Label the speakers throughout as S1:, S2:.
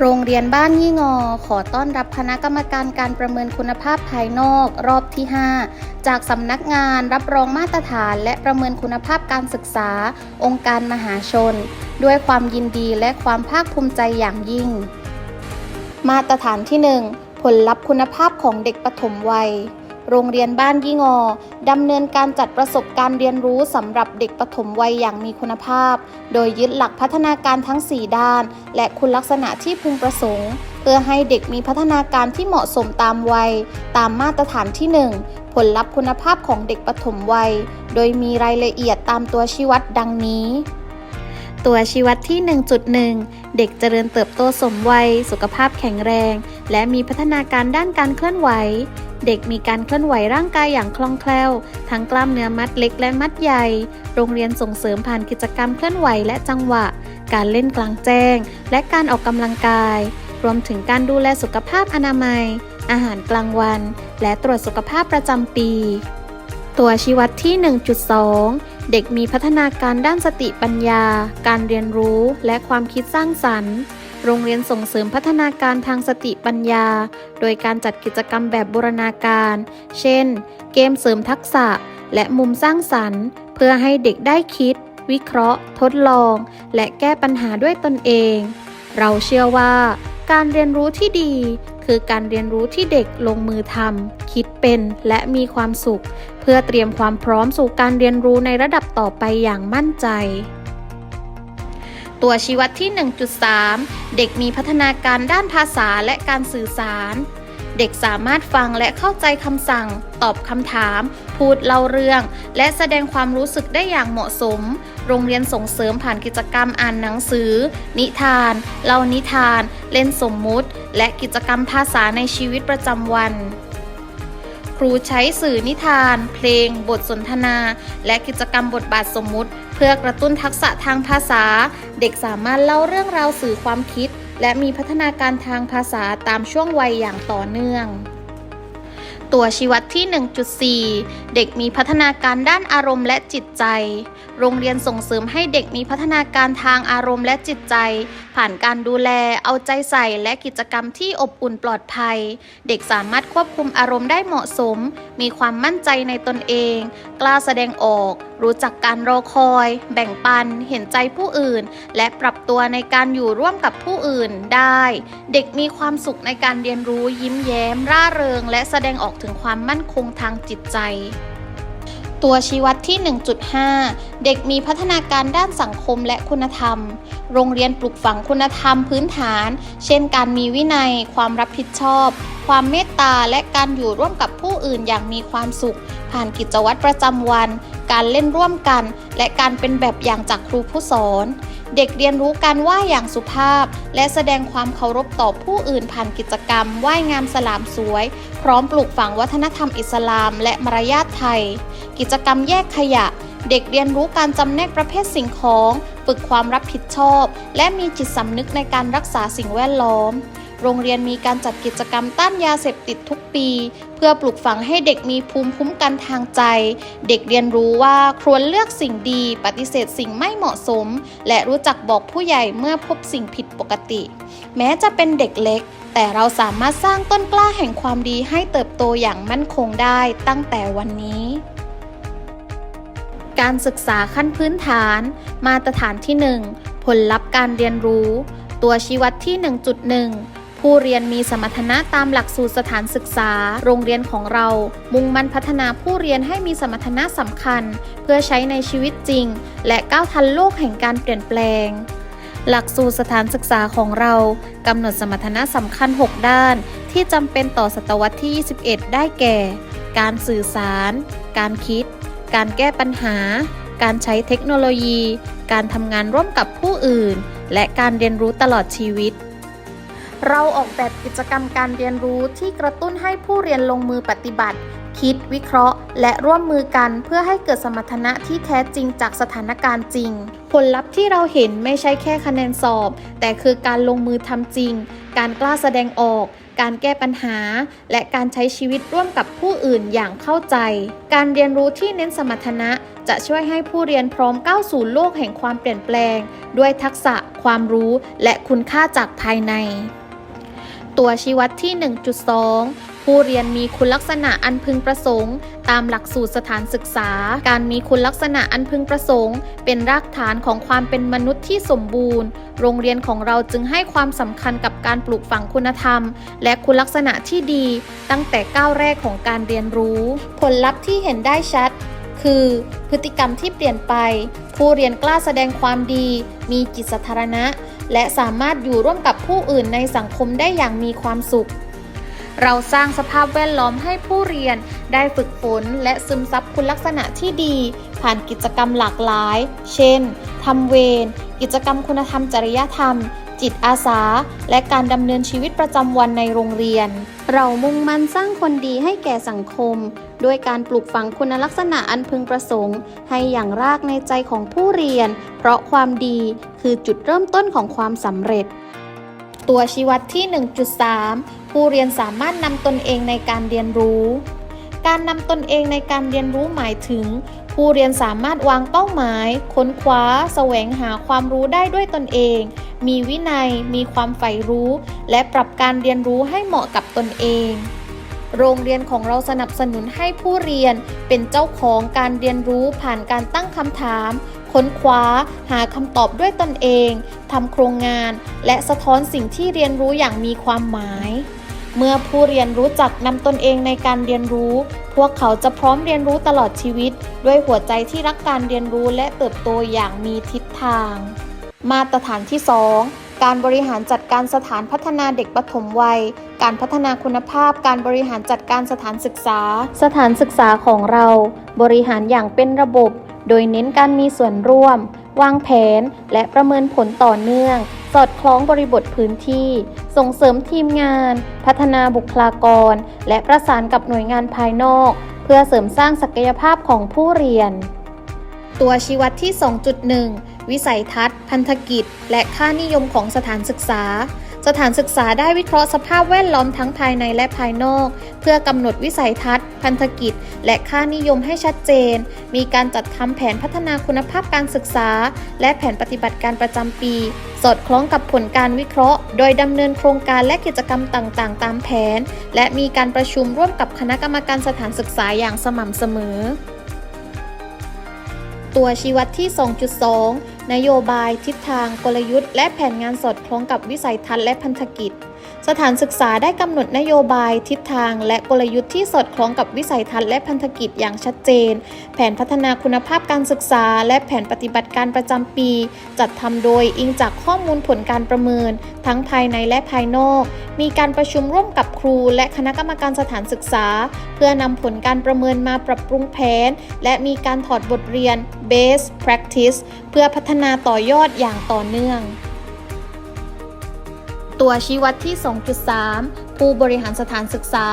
S1: โรงเรียนบ้านยี่งอ ขอต้อนรับคณะกรรมการการประเมินคุณภาพภายนอกรอบที่ 5 จากสำนักงานรับรองมาตรฐาน และประเมินคุณภาพการศึกษา องค์การมหาชน ด้วยความยินดีและความภาคภูมิใจอย่างยิ่ง มาตรฐานที่ 1 ผลลัพธ์คุณภาพของเด็กปฐมวัย โรงเรียนบ้านยี่งอดำเนินการจัดประสบการณ์เรียนรู้สำหรับเด็กปฐมวัยอย่างมีคุณภาพ โดยยึดหลักพัฒนาการทั้ง 4 ด้าน และคุณลักษณะที่พึงประสงค์ เพื่อให้เด็กมีพัฒนาการที่เหมาะสมตามวัย ตามมาตรฐานที่ 1 ผลลัพธ์คุณภาพของเด็กปฐมวัย โดยมีรายละเอียดตามตัวชี้วัดดังนี้ ตัวชี้วัดที่ 1.1 เด็กเจริญเติบโตสมวัย สุขภาพแข็งแรง และมีพัฒนาการด้านการเคลื่อนไหว เด็กมีการเคลื่อนไหวร่างกายอย่างคล่องแคล่ว ทั้งกล้ามเนื้อมัดเล็กและมัดใหญ่ โรงเรียนส่งเสริมผ่านกิจกรรมเคลื่อนไหวและจังหวะ การเล่นกลางแจ้ง และการออกกำลังกาย รวมถึงการดูแลสุขภาพอนามัย อาหารกลางวัน และตรวจสุขภาพประจำปี ตัวชี้วัดที่ 1.2เด็กมีพัฒนาการด้านสติปัญญา การเรียนรู้ และความคิดสร้างสรรค์ โรงเรียนส่งเสริมพัฒนาการทางสติปัญญา โดยการจัดกิจกรรมแบบบูรณาการ เช่น เกมเสริมทักษะ และมุมสร้างสรรค์ เพื่อให้เด็กได้คิด วิเคราะห์ ทดลอง และแก้ปัญหาด้วยตนเอง เราเชื่อว่า การเรียนรู้ที่ดี คือการเรียนรู้ที่เด็กลงมือทำคิดเป็นและมีความสุข เพื่อเตรียมความพร้อมสู่การเรียนรู้ในระดับต่อไปอย่างมั่นใจ ตัวชี้วัดที่ 1.3 เด็กมีพัฒนาการด้านภาษาและการสื่อสาร เด็กสามารถฟังและเข้าใจคำสั่ง ตอบคำถาม พูดเล่าเรื่อง และแสดงความรู้สึกได้อย่างเหมาะสม โรงเรียนส่งเสริมผ่านกิจกรรมอ่านหนังสือ นิทาน เล่านิทาน เล่นสมมุติ และกิจกรรมภาษาในชีวิตประจำวัน ครูใช้สื่อนิทาน เพลง บทสนทนา และกิจกรรมบทบาทสมมุติ เพื่อกระตุ้นทักษะทางภาษา เด็กสามารถเล่าเรื่องราวสื่อความคิด และมีพัฒนาการทางภาษาตามช่วงวัยอย่างต่อเนื่อง ตัวชี้วัดที่ 1.4 เด็กมีพัฒนาการด้านอารมณ์และจิตใจ โรงเรียนส่งเสริมให้เด็กมีพัฒนาการทางอารมณ์และจิตใจ ผ่านการดูแล เอาใจใส่และกิจกรรมที่อบอุ่นปลอดภัย เด็กสามารถควบคุมอารมณ์ได้เหมาะสม มีความมั่นใจในตนเอง กล้าแสดงออก รู้จักการรอคอย แบ่งปัน เห็นใจผู้อื่น และปรับตัวในการอยู่ร่วมกับผู้อื่นได้ เด็กมีความสุขในการเรียนรู้ยิ้มแย้ม ร่าเริง และแสดงออกถึงความมั่นคงทางจิตใจ ตัวชี้วัดที่ 1.5 เด็กมีพัฒนาการด้านสังคมและคุณธรรม โรงเรียนปลูกฝังคุณธรรมพื้นฐาน เช่น การมีวินัย ความรับผิดชอบ ความเมตตา และการอยู่ร่วมกับผู้อื่นอย่างมีความสุข ผ่านกิจวัตรประจำวัน การเล่นร่วมกัน และการเป็นแบบอย่างจากครูผู้สอน เด็กเรียนรู้การไหว้อย่างสุภาพ และแสดงความเคารพต่อผู้อื่นผ่านกิจกรรมไหว้งามสลามสวย พร้อมปลูกฝังวัฒนธรรมอิสลาม และมารยาทไทย กิจกรรมแยกขยะ เด็กเรียนรู้การจำแนกประเภทสิ่งของ ฝึกความรับผิดชอบ และมีจิตสำนึกในการรักษาสิ่งแวดล้อม โรงเรียนมีการจัดกิจกรรมต้านยาเสพติดทุกปี เพื่อปลูกฝังให้เด็กมีภูมิคุ้มกันทางใจ เด็กเรียนรู้ว่าควรเลือกสิ่งดี ปฏิเสธสิ่งไม่เหมาะสม และรู้จักบอกผู้ใหญ่เมื่อพบสิ่งผิดปกติ แม้จะเป็นเด็กเล็กแต่เราสามารถสร้างต้นกล้าแห่งความดีให้เติบโตอย่างมั่นคงได้ตั้งแต่วันนี้ การศึกษาขั้นพื้นฐาน มาตรฐานที่ 1 ผลลัพธ์การเรียนรู้ ตัวชี้วัดที่ 1.1 ผู้เรียนมีสมรรถนะตามหลักสูตรสถานศึกษา โรงเรียนของเรา มุ่งมั่นพัฒนาผู้เรียนให้มีสมรรถนะสำคัญ เพื่อใช้ในชีวิตจริง และก้าวทันโลกแห่งการเปลี่ยนแปลง หลักสูตรสถานศึกษาของเรากำหนดสมรรถนะสำคัญ 6 ด้าน ที่จำเป็นต่อศตวรรษที่ 21 ได้แก่ การสื่อสาร การคิด การแก้ปัญหา การใช้เทคโนโลยี การทำงานร่วมกับผู้อื่น และการเรียนรู้ตลอดชีวิต เราออกแบบกิจกรรมการเรียนรู้ที่กระตุ้นให้ผู้เรียนลงมือปฏิบัติ คิดวิเคราะห์ และร่วมมือกันเพื่อให้เกิดสมรรถนะที่แท้จริงจากสถานการณ์จริง ผลลัพธ์ที่เราเห็นไม่ใช่แค่คะแนนสอบ แต่คือการลงมือทำจริง การกล้าแสดงออก การแก้ปัญหา และการใช้ชีวิตร่วมกับผู้อื่นอย่างเข้าใจ การเรียนรู้ที่เน้นสมรรถนะ จะช่วยให้ผู้เรียนพร้อมก้าวสู่โลกแห่งความเปลี่ยนแปลง ด้วยทักษะ ความรู้ และคุณค่าจากภายใน ตัวชี้วัดที่ 1.2 ผู้เรียนมีคุณลักษณะอันพึงประสงค์ ตามหลักสูตรสถานศึกษา การมีคุณลักษณะอันพึงประสงค์ เป็นรากฐานของความเป็นมนุษย์ที่สมบูรณ์ โรงเรียนของเราจึงให้ความสำคัญกับการปลูกฝังคุณธรรม และคุณลักษณะที่ดี ตั้งแต่ก้าวแรกของการเรียนรู้ ผลลัพธ์ที่เห็นได้ชัด คือ พฤติกรรมที่เปลี่ยนไป ผู้เรียนกล้าแสดงความดี มีจิตสาธารณะ และสามารถอยู่ร่วมกับผู้อื่นในสังคมได้อย่างมีความสุข เราสร้างสภาพแวดล้อมให้ผู้เรียนได้ฝึกฝนและซึมซับคุณลักษณะที่ดี ผ่านกิจกรรมหลากหลาย เช่น ทำเวร กิจกรรมคุณธรรมจริยธรรม จิตอาสา และการดำเนินชีวิตประจำวันในโรงเรียน เรามุ่งมั่นสร้างคนดีให้แก่สังคม ด้วยการปลูกฝังคุณลักษณะอันพึงประสงค์ ให้อย่างรากในใจของผู้เรียน เพราะความดีคือจุดเริ่มต้นของความสำเร็จตัวชี้วัดที่ 1.3 ผู้เรียนสามารถนำตนเองในการเรียนรู้ การนำตนเองในการเรียนรู้หมายถึง ผู้เรียนสามารถวางเป้าหมาย ค้นคว้า แสวงหาความรู้ได้ด้วยตนเอง มีวินัย มีความใฝ่รู้ และปรับการเรียนรู้ให้เหมาะกับตนเองโรงเรียนของเราสนับสนุนให้ผู้เรียนเป็นเจ้าของการเรียนรู้ผ่านการตั้งคำถาม ค้นคว้า หาคำตอบด้วยตนเอง ทำโครงงาน และสะท้อนสิ่งที่เรียนรู้อย่างมีความหมาย เมื่อผู้เรียนรู้จักนำตนเองในการเรียนรู้ พวกเขาจะพร้อมเรียนรู้ตลอดชีวิต ด้วยหัวใจที่รักการเรียนรู้และเติบโตอย่างมีทิศทาง มาตรฐานที่ 2 การบริหารจัดการสถานพัฒนาเด็กปฐมวัย การพัฒนาคุณภาพ การบริหารจัดการสถานศึกษา สถานศึกษาของเรา บริหารอย่างเป็นระบบ โดยเน้นการมีส่วนร่วม วางแผน และประเมินผลต่อเนื่อง สอดคล้องบริบทพื้นที่ ส่งเสริมทีมงาน พัฒนาบุคลากร และประสานกับหน่วยงานภายนอก เพื่อเสริมสร้างศักยภาพของผู้เรียน ตัวชี้วัดที่ 2.1 วิสัยทัศน์ พันธกิจ และค่านิยมของสถานศึกษา สถานศึกษาได้วิเคราะห์สภาพแวดล้อมทั้งภายในและภายนอก เพื่อกำหนดวิสัยทัศน์ พันธกิจ และค่านิยมให้ชัดเจน มีการจัดทำแผนพัฒนาคุณภาพการศึกษา และแผนปฏิบัติการประจำปี สอดคล้องกับผลการวิเคราะห์ โดยดำเนินโครงการและกิจกรรมต่างๆ ตามแผน และมีการประชุมร่วมกับคณะกรรมการสถานศึกษาอย่างสม่ำเสมอ ตัวชี้วัดที่ 2.2 นโยบาย ทิศทาง กลยุทธ์ และแผนงานสอดคล้องกับวิสัยทัศน์และพันธกิจ สถานศึกษาได้กำหนดนโยบาย ทิศทาง และกลยุทธ์ที่สอดคล้องกับวิสัยทัศน์และพันธกิจอย่างชัดเจน แผนพัฒนาคุณภาพการศึกษา และแผนปฏิบัติการประจำปี จัดทำโดยอิงจากข้อมูลผลการประเมิน ทั้งภายในและภายนอก มีการประชุมร่วมกับครู และคณะกรรมการสถานศึกษา เพื่อนำผลการประเมินมาปรับปรุงแผน และมีการถอดบทเรียน base practice เพื่อพัฒนาต่อยอดอย่างต่อเนื่อง ตัวชี้วัดที่ 2.3 ผู้บริหารสถานศึกษา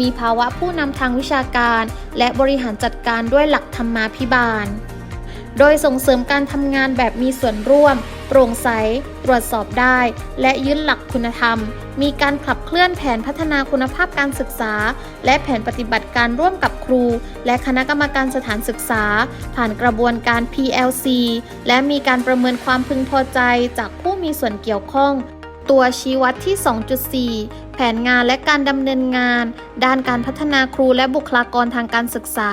S1: มีภาวะผู้นำทางวิชาการ และบริหารจัดการด้วยหลักธรรมาภิบาล โดยส่งเสริมการทำงานแบบมีส่วนร่วม โปร่งใส ตรวจสอบได้ และยึดหลักคุณธรรม มีการขับเคลื่อนแผนพัฒนาคุณภาพการศึกษา และแผนปฏิบัติการร่วมกับครู และคณะกรรมการสถานศึกษา ผ่านกระบวนการ PLC และมีการประเมินความพึงพอใจจากผู้มีส่วนเกี่ยวข้อง ตัวชี้วัดที่ 2.4 แผนงานและการดำเนินงาน ด้านการพัฒนาครูและบุคลากรทางการศึกษา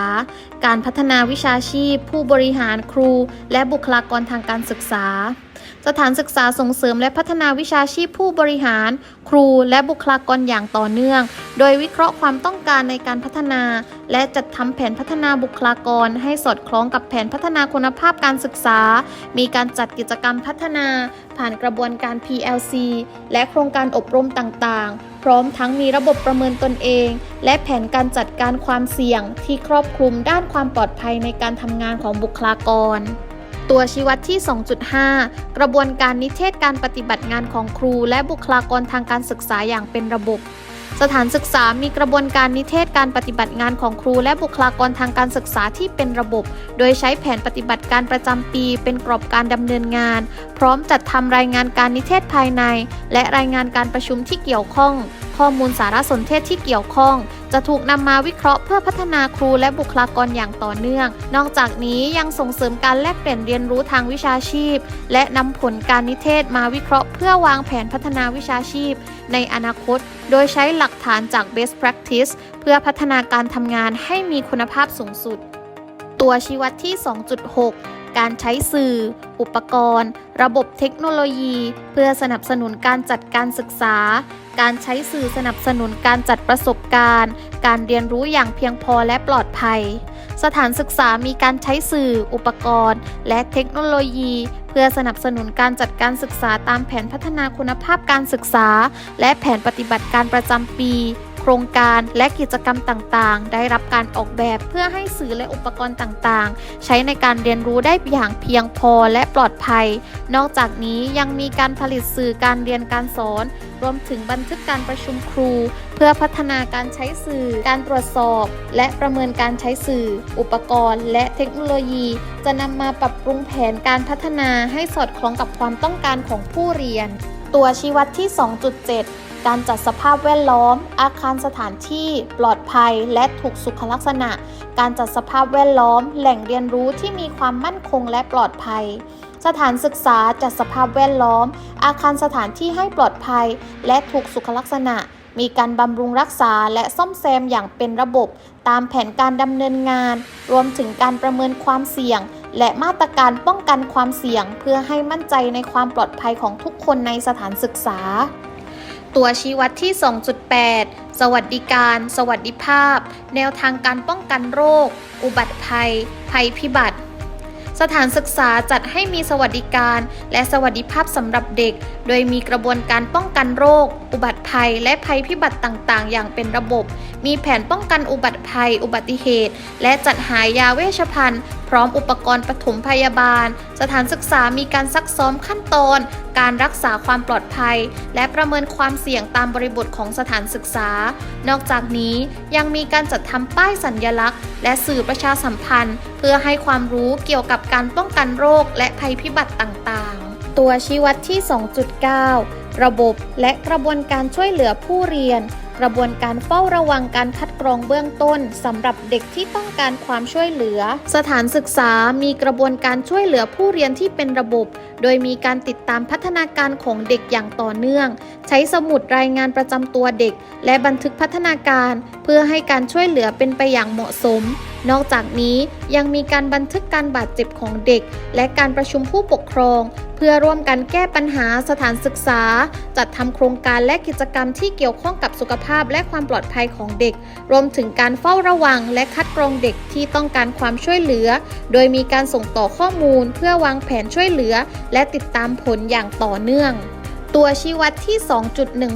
S1: การพัฒนาวิชาชีพ ผู้บริหารครู และบุคลากรทางการศึกษา สถานศึกษาส่งเสริมและพัฒนาวิชาชีพผู้บริหาร ครูและบุคลากรอย่างต่อเนื่อง โดยวิเคราะห์ความต้องการในการพัฒนา และจัดทำแผนพัฒนาบุคลากร ให้สอดคล้องกับแผนพัฒนาคุณภาพการศึกษา มีการจัดกิจกรรมพัฒนา ผ่านกระบวนการ PLC และโครงการอบรมต่างๆพร้อมทั้งมีระบบประเมินตนเอง และแผนการจัดการความเสี่ยงที่ครอบคลุมด้านความปลอดภัยในการทำงานของบุคลากร ตัวชี้วัดที่ 2.5 กระบวนการนิเทศการปฏิบัติงานของครู และบุคลากรทางการศึกษาอย่างเป็นระบบ สถานศึกษามีกระบวนการนิเทศการปฏิบัติงานของครู และบุคลากรทางการศึกษาที่เป็นระบบ โดยใช้แผนปฏิบัติการประจำปี เป็นกรอบการดำเนินงาน พร้อมจัดทำรายงานการนิเทศภายใน และรายงานการประชุมที่เกี่ยวข้อง ข้อมูลสารสนเทศที่เกี่ยวข้อง จะถูกนำมาวิเคราะห์เพื่อพัฒนาครูและบุคลากรอย่างต่อเนื่อง นอกจากนี้ยังส่งเสริมการแลกเปลี่ยนเรียนรู้ทางวิชาชีพ และนำผลการนิเทศมาวิเคราะห์เพื่อวางแผนพัฒนาวิชาชีพ ในอนาคต โดยใช้หลักฐานจาก best practice เพื่อพัฒนาการทำงานให้มีคุณภาพสูงสุด ตัวชี้วัดที่ 2.6 การใช้สื่อ อุปกรณ์ ระบบเทคโนโลยี เพื่อสนับสนุนการจัดการศึกษา การใช้สื่อสนับสนุนการจัดประสบการณ์ การเรียนรู้อย่างเพียงพอและปลอดภัย สถานศึกษามีการใช้สื่อ อุปกรณ์ และเทคโนโลยี เพื่อสนับสนุนการจัดการศึกษาตามแผนพัฒนาคุณภาพการศึกษา และแผนปฏิบัติการประจำปี โครงการและกิจกรรมต่างๆ ได้รับการออกแบบเพื่อให้สื่อและอุปกรณ์ต่างๆ ใช้ในการเรียนรู้ได้อย่างเพียงพอและปลอดภัย นอกจากนี้ยังมีการผลิตสื่อการเรียนการสอน รวมถึงบันทึกการประชุมครู เพื่อพัฒนาการใช้สื่อ การตรวจสอบ และประเมินการใช้สื่อ อุปกรณ์ และเทคโนโลยี จะนำมาปรับปรุงแผนการพัฒนาให้สอดคล้องกับความต้องการของผู้เรียน ตัวชี้วัดที่ 2.7 การจัดสภาพแวดล้อม อาคารสถานที่ปลอดภัยและถูกสุขลักษณะ การจัดสภาพแวดล้อม แหล่งเรียนรู้ที่มีความมั่นคงและปลอดภัย สถานศึกษาจัดสภาพแวดล้อม อาคารสถานที่ให้ปลอดภัย และถูกสุขลักษณะ มีการบำรุงรักษาและซ่อมแซมอย่างเป็นระบบ ตามแผนการดำเนินงาน รวมถึงการประเมินความเสี่ยงและมาตรการป้องกันความเสี่ยงเพื่อให้มั่นใจในความปลอดภัยของทุกคนในสถานศึกษา ตัวชี้วัดที่ 2.8 สวัสดิการ สวัสดิภาพ แนวทางการป้องกันโรค อุบัติภัย ภัยพิบัติ สถานศึกษาจัดให้มีสวัสดิการ และสวัสดิภาพสำหรับเด็กโดยมีกระบวนการป้องกันโรค อุบัติภัย และภัยพิบัติต่างๆ อย่างเป็นระบบ มีแผนป้องกันอุบัติภัย อุบัติเหตุ และจัดหายาเวชภัณฑ์ พร้อมอุปกรณ์ปฐมพยาบาล สถานศึกษามีการซักซ้อมขั้นตอน การรักษาความปลอดภัย และประเมินความเสี่ยงตามบริบทของสถานศึกษา นอกจากนี้ยังมีการจัดทำป้ายสัญญลักษณ์ และสื่อประชาสัมพันธ์ เพื่อให้ความรู้เกี่ยวกับการป้องกันโรคและภัยพิบัติต่างๆ ตัวชี้วัดที่ 2.9 ระบบและกระบวนการช่วยเหลือผู้เรียน กระบวนการเฝ้าระวังการคัดกรองเบื้องต้นสำหรับเด็กที่ต้องการความช่วยเหลือ สถานศึกษามีกระบวนการช่วยเหลือผู้เรียนที่เป็นระบบ โดยมีการติดตามพัฒนาการของเด็กอย่างต่อเนื่อง ใช้สมุดรายงานประจำตัวเด็ก และบันทึกพัฒนาการ เพื่อให้การช่วยเหลือเป็นไปอย่างเหมาะสม นอกจากนี้ยังมีการบันทึกการบาดเจ็บของเด็ก และการประชุมผู้ปกครอง เพื่อร่วมกันแก้ปัญหาสถานศึกษา จัดทำโครงการและกิจกรรมที่เกี่ยวข้องกับสุขภาพและความปลอดภัยของเด็ก รวมถึงการเฝ้าระวังและคัดกรองเด็กที่ต้องการความช่วยเหลือ โดยมีการส่งต่อข้อมูล เพื่อวางแผนช่วยเหลือ และติดตามผลอย่างต่อเนื่อง ตัวชี้วัดที่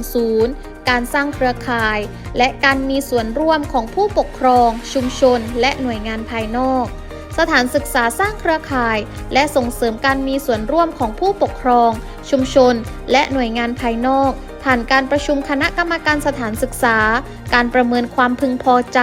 S1: 2.10 การสร้างเครือข่าย และการมีส่วนร่วมของผู้ปกครอง ชุมชน และหน่วยงานภายนอก สถานศึกษาสร้างเครือข่าย และส่งเสริมการมีส่วนร่วมของผู้ปกครอง ชุมชน และหน่วยงานภายนอก ผ่านการประชุมคณะกรรมการสถานศึกษา การประเมินความพึงพอใจ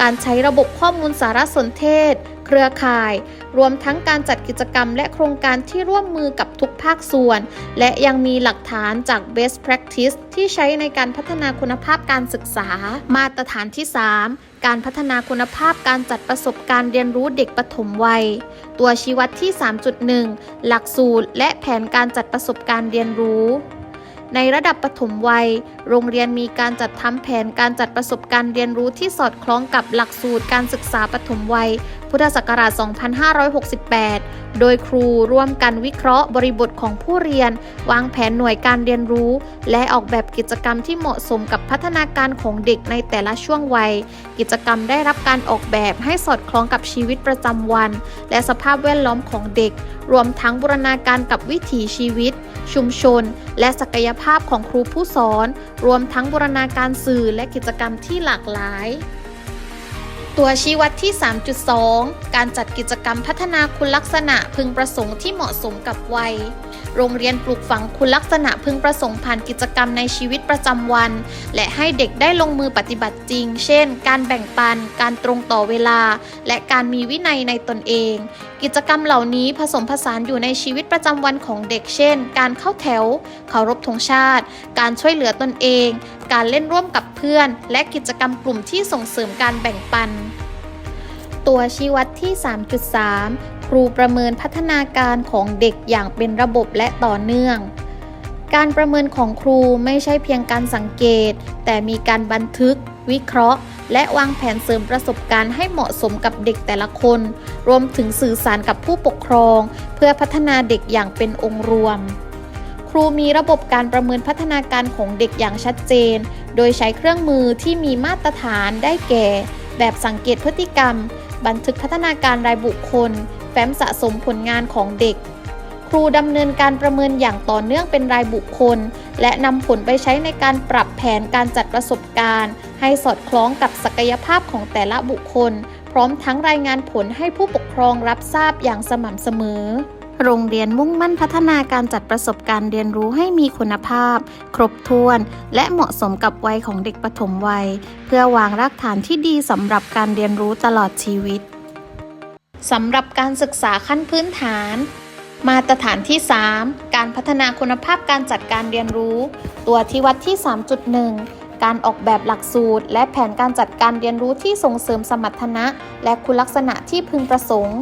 S1: การใช้ระบบข้อมูลสารสนเทศ เครือข่าย รวมทั้งการจัดกิจกรรมและโครงการที่ร่วมมือกับทุกภาคส่วน และยังมีหลักฐานจาก best practice ที่ใช้ในการพัฒนาคุณภาพการศึกษา มาตรฐานที่ 3การพัฒนาคุณภาพการจัดประสบการณ์เรียนรู้เด็กปฐมวัย ตัวชี้วัดที่ 3.1 หลักสูตรและแผนการจัดประสบการณ์เรียนรู้ ในระดับปฐมวัย โรงเรียนมีการจัดทำแผนการจัดประสบการณ์เรียนรู้ที่สอดคล้องกับหลักสูตรการศึกษาปฐมวัย พุทธศักราช 2568 โดยครูร่วมกันวิเคราะห์บริบทของผู้เรียน วางแผนหน่วยการเรียนรู้ และออกแบบกิจกรรมที่เหมาะสมกับพัฒนาการของเด็กในแต่ละช่วงวัย กิจกรรมได้รับการออกแบบให้สอดคล้องกับชีวิตประจำวัน และสภาพแวดล้อมของเด็ก รวมทั้งบูรณาการกับวิถีชีวิต ชุมชน และศักยภาพของครูผู้สอน รวมทั้งบูรณาการสื่อและกิจกรรมที่หลากหลาย ตัวชี้วัดที่ 3.2 การจัดกิจกรรมพัฒนาคุณลักษณะพึงประสงค์ที่เหมาะสมกับวัย โรงเรียนปลูกฝังคุณลักษณะพึงประสงค์ผ่านกิจกรรมในชีวิตประจำวัน และให้เด็กได้ลงมือปฏิบัติจริง เช่น การแบ่งปัน การตรงต่อเวลา และการมีวินัยในตนเองกิจกรรมเหล่านี้ผสมผสานอยู่ในชีวิตประจำวันของเด็กเช่น การเข้าแถว เคารพธงชาติ การช่วยเหลือตนเอง การเล่นร่วมกับเพื่อน และกิจกรรมกลุ่มที่ส่งเสริมการแบ่งปัน ตัวชี้วัดที่ 3.3 ครูประเมินพัฒนาการของเด็กอย่างเป็นระบบและต่อเนื่อง การประเมินของครูไม่ใช่เพียงการสังเกต แต่มีการบันทึก วิเคราะห์ และวางแผนเสริมประสบการณ์ให้เหมาะสมกับเด็กแต่ละคน รวมถึงสื่อสารกับผู้ปกครอง เพื่อพัฒนาเด็กอย่างเป็นองค์รวม ครูมีระบบการประเมินพัฒนาการของเด็กอย่างชัดเจน โดยใช้เครื่องมือที่มีมาตรฐานได้แก่ แบบสังเกตพฤติกรรม บันทึกพัฒนาการรายบุคคล แฟ้มสะสมผลงานของเด็ก ครูดำเนินการประเมินอย่างต่อเนื่องเป็นรายบุคคล และนำผลไปใช้ในการปรับแผนการจัดประสบการณ์ ให้สอดคล้องกับศักยภาพของแต่ละบุคคล พร้อมทั้งรายงานผลให้ผู้ปกครองรับทราบอย่างสม่ำเสมอ โรงเรียนมุ่งมั่นพัฒนาการจัดประสบการณ์เรียนรู้ให้มีคุณภาพ ครบถ้วน และเหมาะสมกับวัยของเด็กปฐมวัย เพื่อวางรากฐานที่ดีสำหรับการเรียนรู้ตลอดชีวิตสำหรับการศึกษาขั้นพื้นฐาน มาตรฐานที่ 3 การพัฒนาคุณภาพการจัดการเรียนรู้ ตัวที่วัดที่ 3.1 การออกแบบหลักสูตร และแผนการจัดการเรียนรู้ที่ส่งเสริมสมรรถนะ และคุณลักษณะที่พึงประสงค์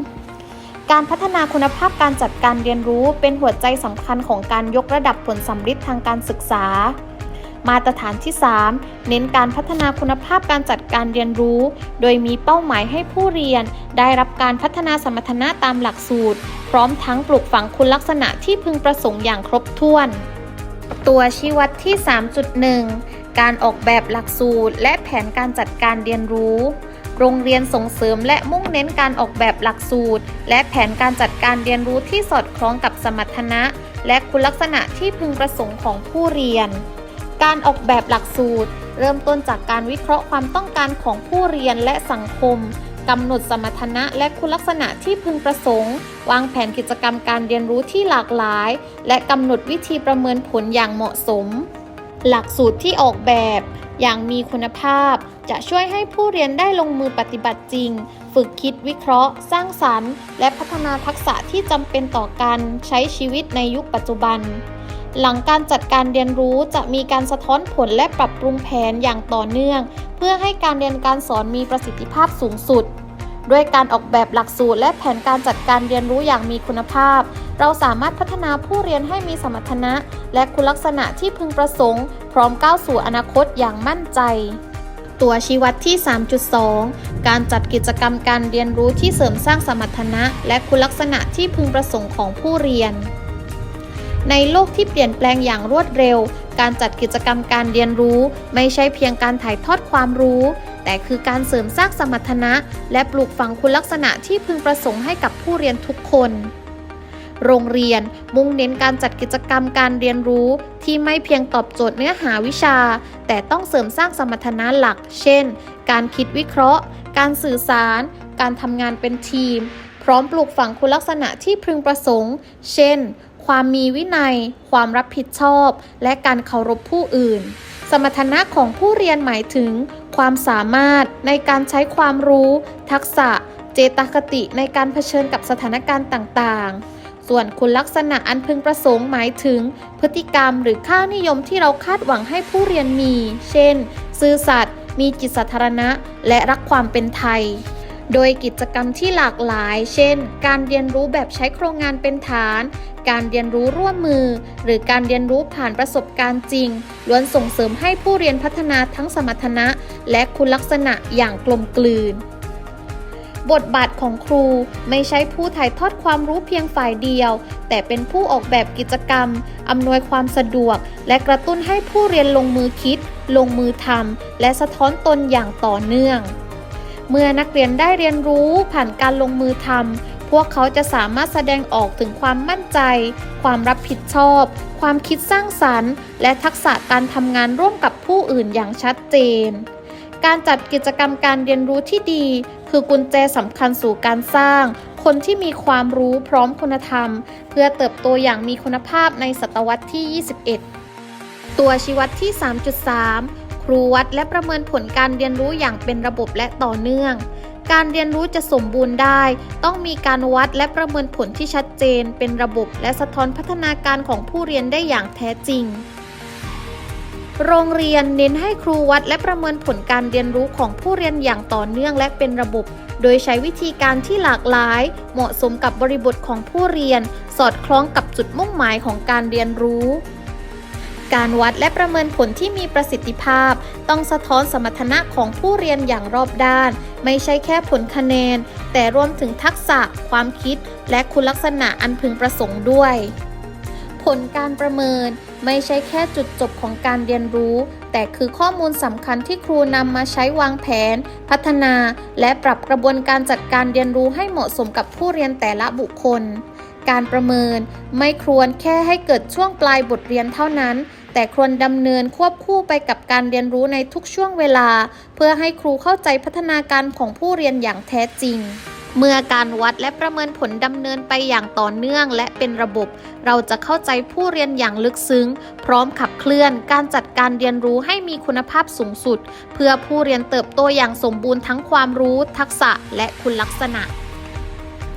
S1: การพัฒนาคุณภาพการจัดการเรียนรู้เป็นหัวใจสำคัญของการยกระดับผลสัมฤทธิ์ทางการศึกษา มาตรฐานที่ 3 เน้นการพัฒนาคุณภาพการจัดการเรียนรู้ โดยมีเป้าหมายให้ผู้เรียน ได้รับการพัฒนาสมรรถนะตามหลักสูตร พร้อมทั้งปลูกฝังคุณลักษณะที่พึงประสงค์อย่างครบถ้วน ตัวชี้วัดที่ 3.1 การออกแบบหลักสูตร และแผนการจัดการเรียนรู้โรงเรียนส่งเสริมและมุ่งเน้นการออกแบบหลักสูตร และแผนการจัดการเรียนรู้ที่สอดคล้องกับสมรรถนะ และคุณลักษณะที่พึงประสงค์ของผู้เรียน การออกแบบหลักสูตร เริ่มต้นจากการวิเคราะห์ความต้องการของผู้เรียนและสังคมกำหนดสมรรถนะและคุณลักษณะที่พึงประสงค์ วางแผนกิจกรรมการเรียนรู้ที่หลากหลาย และกำหนดวิธีประเมินผลอย่างเหมาะสม หลักสูตรที่ออกแบบ อย่างมีคุณภาพ จะช่วยให้ผู้เรียนได้ลงมือปฏิบัติจริง ฝึกคิดวิเคราะห์ สร้างสรรค์ และพัฒนาทักษะที่จำเป็นต่อการใช้ชีวิตในยุคปัจจุบัน หลังการจัดการเรียนรู้จะมีการสะท้อนผลและปรับปรุงแผนอย่างต่อเนื่อง เพื่อให้การเรียนการสอนมีประสิทธิภาพสูงสุด ด้วยการออกแบบหลักสูตรและแผนการจัดการเรียนรู้อย่างมีคุณภาพ เราสามารถพัฒนาผู้เรียนให้มีสมรรถนะ และคุณลักษณะที่พึงประสงค์ พร้อมก้าวสู่อนาคตอย่างมั่นใจตัวชี้วัดที่ 3.2 การจัดกิจกรรมการเรียนรู้ที่เสริมสร้างสมรรถนะ และคุณลักษณะที่พึงประสงค์ของผู้เรียน ในโลกที่เปลี่ยนแปลงอย่างรวดเร็ว การจัดกิจกรรมการเรียนรู้ ไม่ใช่เพียงการถ่ายทอดความรู้ แต่คือการเสริมสร้างสมรรถนะ และปลูกฝังคุณลักษณะที่พึงประสงค์ให้กับผู้เรียนทุกคน โรงเรียนมุ่งเน้นการจัดกิจกรรมการเรียนรู้ ที่ไม่เพียงตอบโจทย์เนื้อหาวิชา แต่ต้องเสริมสร้างสมรรถนะหลัก เช่น การคิดวิเคราะห์ การสื่อสาร การทำงานเป็นทีม พร้อมปลูกฝังคุณลักษณะที่พึงประสงค์ เช่น ความมีวินัย ความรับผิดชอบ และการเคารพผู้อื่น สมรรถนะของผู้เรียนหมายถึง ความสามารถในการใช้ความรู้ ทักษะ เจตคติในการเผชิญกับสถานการณ์ต่างๆ ส่วนคุณลักษณะอันพึงประสงค์หมายถึง พฤติกรรมหรือค่านิยมที่เราคาดหวังให้ผู้เรียนมี เช่น ซื่อสัตย์ มีจิตสาธารณะ และรักความเป็นไทย โดยกิจกรรมที่หลากหลาย เช่น การเรียนรู้แบบใช้โครงงานเป็นฐาน การเรียนรู้ร่วมมือ หรือการเรียนรู้ผ่านประสบการณ์จริง ล้วนส่งเสริมให้ผู้เรียนพัฒนาทั้งสมรรถนะ และคุณลักษณะอย่างกลมกลืนบทบาทของครูไม่ใช่ผู้ถ่ายทอดความรู้เพียงฝ่ายเดียว แต่เป็นผู้ออกแบบกิจกรรม อำนวยความสะดวก และกระตุ้นให้ผู้เรียนลงมือคิด ลงมือทำและสะท้อนตนอย่างต่อเนื่อง เมื่อนักเรียนได้เรียนรู้ผ่านการลงมือทำพวกเขาจะสามารถแสดงออกถึงความมั่นใจ ความรับผิดชอบ ความคิดสร้างสรรค์ และทักษะการทำงานร่วมกับผู้อื่นอย่างชัดเจน การจัดกิจกรรมการเรียนรู้ที่ดี คือกุญแจสำคัญสู่การสร้าง คนที่มีความรู้พร้อมคุณธรรม เพื่อเติบโตอย่างมีคุณภาพในศตวรรษที่ 21 ตัวชี้วัดที่ 3.3 ครูวัดและประเมินผลการเรียนรู้อย่างเป็นระบบและต่อเนื่อง การเรียนรู้จะสมบูรณ์ได้ ต้องมีการวัดและประเมินผลที่ชัดเจน เป็นระบบและสะท้อนพัฒนาการของผู้เรียนได้อย่างแท้จริง โรงเรียนเน้นให้ครูวัดและประเมินผลการเรียนรู้ของผู้เรียนอย่างต่อเนื่องและเป็นระบบ โดยใช้วิธีการที่หลากหลาย เหมาะสมกับบริบทของผู้เรียน สอดคล้องกับจุดมุ่งหมายของการเรียนรู้ การวัดและประเมินผลที่มีประสิทธิภาพ ต้องสะท้อนสมรรถนะของผู้เรียนอย่างรอบด้าน ไม่ใช่แค่ผลคะแนน แต่รวมถึงทักษะ ความคิด และคุณลักษณะอันพึงประสงค์ด้วย ผลการประเมินไม่ใช่แค่จุดจบของการเรียนรู้ แต่คือข้อมูลสำคัญที่ครูนำมาใช้วางแผน พัฒนา และปรับกระบวนการจัดการเรียนรู้ให้เหมาะสมกับผู้เรียนแต่ละบุคคลการประเมินไม่ควรแค่ให้เกิดช่วงปลายบทเรียนเท่านั้น แต่ควรดำเนินควบคู่ไปกับการเรียนรู้ในทุกช่วงเวลา เพื่อให้ครูเข้าใจพัฒนาการของผู้เรียนอย่างแท้จริง เมื่อการวัดและประเมินผลดำเนินไปอย่างต่อเนื่องและเป็นระบบ เราจะเข้าใจผู้เรียนอย่างลึกซึ้ง พร้อมขับเคลื่อนการจัดการเรียนรู้ให้มีคุณภาพสูงสุด เพื่อผู้เรียนเติบโตอย่างสมบูรณ์ทั้งความรู้ ทักษะ และคุณลักษณะ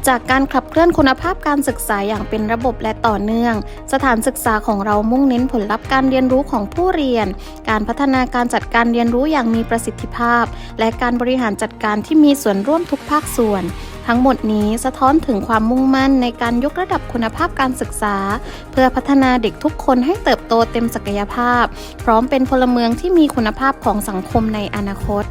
S1: จากการขับเคลื่อนคุณภาพการศึกษาอย่างเป็นระบบและต่อเนื่อง สถานศึกษาของเรามุ่งเน้นผลลัพธ์การเรียนรู้ของผู้เรียน การพัฒนาการจัดการเรียนรู้อย่างมีประสิทธิภาพ และการบริหารจัดการที่มีส่วนร่วมทุกภาคส่วน ทั้งหมดนี้สะท้อนถึงความมุ่งมั่นในการยกระดับคุณภาพการศึกษา เพื่อพัฒนาเด็กทุกคนให้เติบโตเต็มศักยภาพ พร้อมเป็นพลเมืองที่มีคุณภาพของสังคมในอนาคต